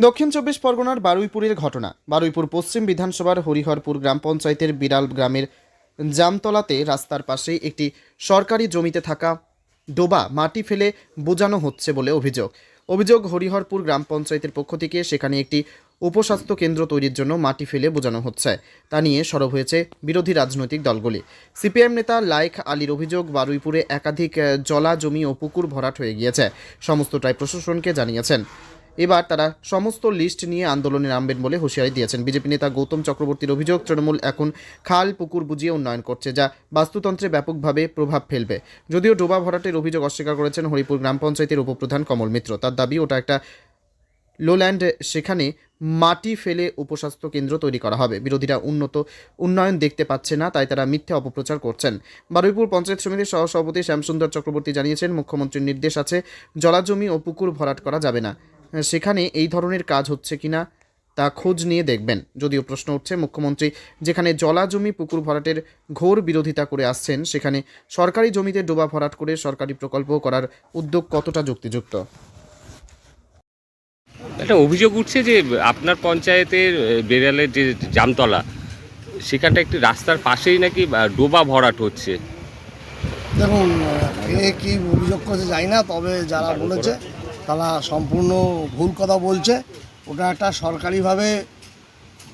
দক্ষিণ চব্বিশ পরগনার বারুইপুরের ঘটনা। বারুইপুর পশ্চিম বিধানসভার হরিহরপুর গ্রাম পঞ্চায়েতের বিড়াল গ্রামের জামতলাতে রাস্তার পাশে একটি সরকারি জমিতে থাকা ডোবা মাটি ফেলে বোঝানো হচ্ছে বলে অভিযোগ। অভিযোগ হরিহরপুর গ্রাম পঞ্চায়েতের পক্ষ থেকে সেখানে একটি উপস্বাস্থ্য কেন্দ্র তৈরির জন্য মাটি ফেলে বোঝানো হচ্ছে। তা নিয়ে সরব হয়েছে বিরোধী রাজনৈতিক দলগুলি। সিপিএম নেতা লাইক আলীর অভিযোগ, বারুইপুরে একাধিক জলা জমি ও পুকুর ভরাট হয়ে গিয়েছে। সমস্তটাই প্রশাসনকে জানিয়েছেন। এবার তারা সমস্ত লিস্ট নিয়ে আন্দোলনে নামবেন বলে হুঁশিয়ারি দিয়েছেন। বিজেপি নেতা গৌতম চক্রবর্তীর অভিযোগ, তৃণমূল এখন খাল পুকুর বুঝিয়ে উন্নয়ন করছে, যা বাস্তুতন্ত্রে ব্যাপকভাবে প্রভাব ফেলবে। যদিও ডোবা ভরাটের অভিযোগ অস্বীকার করেছেন হরিপুর গ্রাম পঞ্চায়েতের উপপ্রধান কমল মিত্র। তার দাবি, ওটা একটা লোল্যান্ড, সেখানে মাটি ফেলে উপস্বাস্থ্য কেন্দ্র তৈরি করা হবে। বিরোধীরা উন্নত উন্নয়ন দেখতে পাচ্ছে না, তাই তারা মিথ্যে অপপ্রচার করছেন। বারুইপুর পঞ্চায়েত সমিতির সহসভাপতি শ্যামসুন্দর চক্রবর্তী জানিয়েছেন, মুখ্যমন্ত্রীর নির্দেশ আছে, জলাজমি ও পুকুর ভরাট করা যাবে না। সেখানে এই ধরনের কাজ হচ্ছে কিনা তা খোঁজ নিয়ে দেখবেন। যদিও প্রশ্ন উঠছে মুখ্যমন্ত্রী যেখানে জলা জমি পুকুর ভরাটের ঘোর বিরোধিতা করে আসছেন সেখানে সরকারি জমিতে ডোবা ভরাট করে সরকারি প্রকল্প করার উদ্যোগ কতটা যুক্তিযুক্ত? একটা অভিযোগ উঠছে যে আপনার পঞ্চায়েতের বেড়ালের যে জামতলা সেখানটা একটি রাস্তার পাশেই নাকি ডোবা ভরাট হচ্ছে। দেখুন কে কী অভিযোগ করছে জানি না তবে যারা বলেছে তারা সম্পূর্ণ ভুল কথা বলছে। ওটা একটা সরকারিভাবে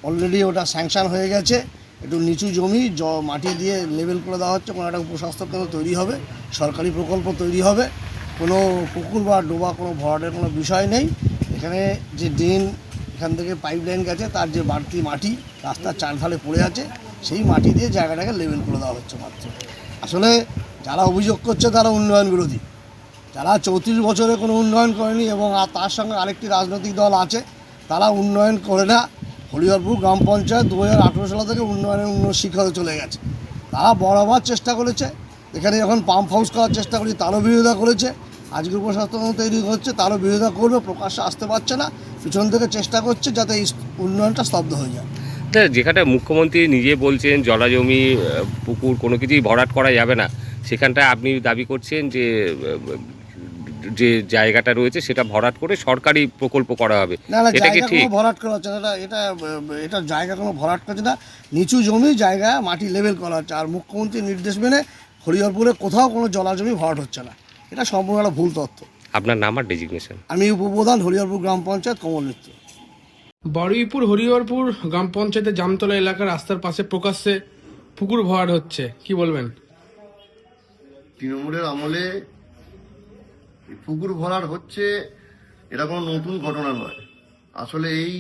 অলরেডি ওটা স্যাংশন হয়ে গেছে। একটু নিচু জমি, জ, মাটি দিয়ে লেভেল করে দেওয়া হচ্ছে। কোনো একটা উপস্বাস্থ্য কেন্দ্র তৈরি হবে, সরকারি প্রকল্প তৈরি হবে। কোনো পুকুর বা ডোবা, কোনো ভরাটের কোনো বিষয় নেই। এখানে যে ড্রেন এখান থেকে পাইপ লাইন গেছে, তার যে বাড়তি মাটি রাস্তার চারধারে পড়ে আছে, সেই মাটি দিয়ে জায়গাটাকে লেভেল করে দেওয়া হচ্ছে মাত্র। আসলে যারা অভিযোগ করছে তারা উন্নয়ন বিরোধী। যারা চৌত্রিশ বছরে কোনো উন্নয়ন করেনি এবং আর তার সঙ্গে আরেকটি রাজনৈতিক দল আছে, তারা উন্নয়ন করে না। হরিহরপুর গ্রাম পঞ্চায়েত দু হাজার আঠেরো সাল থেকে উন্নয়নের উন্নত শিখরে চলে গেছে। তারা বরাবর চেষ্টা করেছে। এখানে যখন পাম্প হাউস করার চেষ্টা করেছে, তারও বিরোধিতা করেছে। আজকে কেন্দ্র তৈরি হচ্ছে, তারও বিরোধিতা করবে, প্রকাশ্যে আসতে পারছে না। পিছন থেকে চেষ্টা করছে যাতে এই উন্নয়নটা স্তব্ধ হয়ে যায়। যেখানে মুখ্যমন্ত্রী নিজে বলছেন জলাজমি পুকুর কোনো কিছুই ভরাট করা যাবে না, সেখানটায় আপনি দাবি করছেন যে যে জায়গাটা রয়েছে সেটা ভরাট করে সরকারি প্রকল্প করা হবে। এটা কি ঠিক? ভরাট করা হচ্ছে এটা এটা এটা জায়গা কোনো ভরাট করছে না। নিচু জমি জায়গা মাটি লেভেল করা হচ্ছে। আর মুখ্যমন্ত্রীর নির্দেশ মেনে হরিহরপুরে কোথাও কোনো জলাজমি ভরাট হচ্ছে না। এটা সম্পূর্ণ একটা ভুল তথ্য। আপনার নাম আর ডেজিগনেশন আমি উপপ্রধান হরিহরপুর গ্রাম পঞ্চায়েত কমল মিত্র। বারুইপুর হরিহরপুর গ্রাম পঞ্চায়েতের জামতলা এলাকার রাস্তার পাশে প্রকাশ্যে পুকুর ভরাট হচ্ছে। কি বলবেন? তৃণমূলের আমলে এই পুকুর ভরাট হচ্ছে, এটা কোনো নতুন ঘটনা নয়। আসলে এই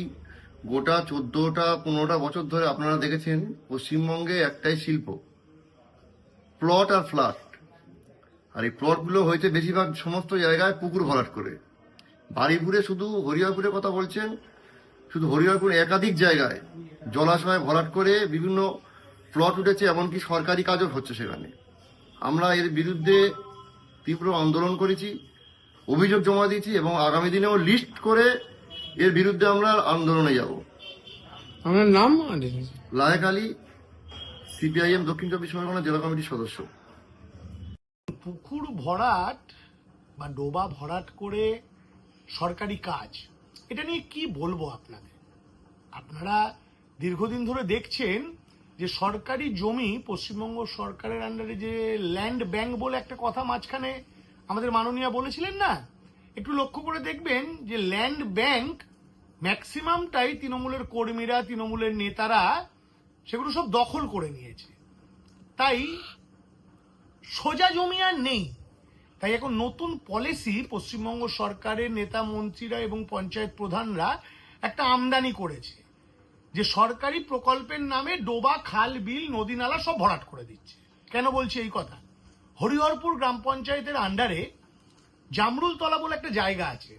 গোটা চোদ্দটা, পনেরোটা বছর ধরে আপনারা দেখেছেন, পশ্চিমবঙ্গে একটাই শিল্প, প্লট আর ফ্ল্যাট আর এই প্লটগুলো হয়েছে বেশিরভাগ সমস্ত জায়গায় পুকুর ভরাট করে। বাড়িপুরে শুধু হরিহরপুরের কথা বলছেন, শুধু হরিহরপুর একাধিক জায়গায় জলাশয় ভরাট করে বিভিন্ন প্লট উঠেছে, এমনকি সরকারি কাজও হচ্ছে সেখানে। আমরা এর বিরুদ্ধে তীব্র আন্দোলন করেছি অভিযোগ জমা দিয়েছি এবং আগামী দিনেও লিস্ট করে এর বিরুদ্ধে আমরা আন্দোলনে যাব। আপনার নাম লায়েক আলী সিপিআইএম দক্ষিণ চব্বিশ পরগনা জেলা কমিটির সদস্য। পুকুর ভরাট বা ডোবা ভরাট করে সরকারি কাজ এটা নিয়ে কি বলব আপনাদের আপনারা দীর্ঘদিন ধরে দেখছেন যে সরকারি জমি পশ্চিমবঙ্গ সরকারের আন্ডারে যে ল্যান্ড ব্যাংক বলে একটা কথা মাঝখানে আমাদের মাননীয়া বলেছিলেন না? একটু লক্ষ্য করে দেখবেন যে ল্যান্ড ব্যাংক ম্যাক্সিমামটাই তৃণমূলের কর্মীরা, তৃণমূলের নেতারা সেগুলো সব দখল করে নিয়েছে। তাই সোজা জমি আর নেই। তাই এখন নতুন পলিসি পশ্চিমবঙ্গ সরকারের নেতা মন্ত্রীরা এবং পঞ্চায়েত প্রধানরা একটা আমদানি করেছে। যে সরকারি প্রকল্পের নামে ডোবা, খাল, বিল, নদী, নালা সব ভরাট করে দিচ্ছে। কেন বলছি এই কথা? হরিহরপুর গ্রাম পঞ্চায়েতের আন্ডারে জামরুলতলা বলে একটা জায়গা আছে।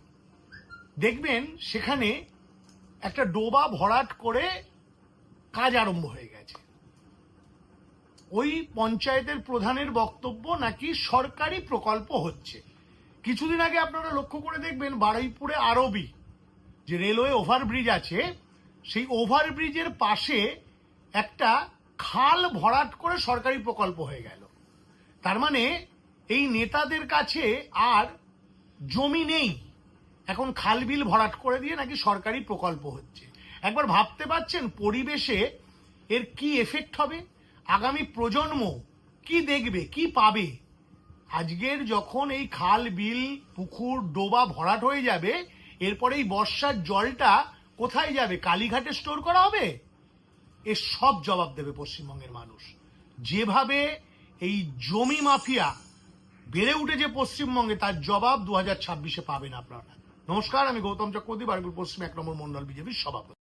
দেখবেন সেখানে একটা ডোবা ভরাট করে কাজ আরম্ভ হয়ে গেছে। ওই পঞ্চায়েতের প্রধানের বক্তব্য নাকি সরকারি প্রকল্প হচ্ছে। কিছুদিন আগে আপনারা লক্ষ্য করে দেখবেন বারুইপুরে আরবি যে রেলওয়ে ওভারব্রিজ আছে, সেই ওভারব্রিজের পাশে একটা খাল ভরাট করে সরকারি প্রকল্প হয়ে গেল। তার মানে এই নেতাদের কাছে আর জমি নেই। এখন খাল বিল ভরাট করে দিয়ে নাকি সরকারি প্রকল্প হচ্ছে। একবার ভাবতে পারছেন পরিবেশে এর কি এফেক্ট হবে? আগামী প্রজন্ম কি দেখবে, কি পাবে? আজকের যখন এই খাল বিল, পুকুর, ডোবা ভরাট হয়ে যাবে, এরপরে এই বর্ষার জলটা কোথায় যাবে? কালীঘাটে স্টোর করা হবে? এর সব জবাব দেবে পশ্চিমবঙ্গের মানুষ। যেভাবে এই জমি মাফিয়া বেড়ে উঠেছে পশ্চিমবঙ্গে, তার জবাব দু হাজার ছাব্বিশে পাবেন আপনারা। নমস্কার, আমি গৌতম চক্রবর্তী বারগুল পশ্চিম এক নম্বর মন্ডল বিজেপির সভাপতি।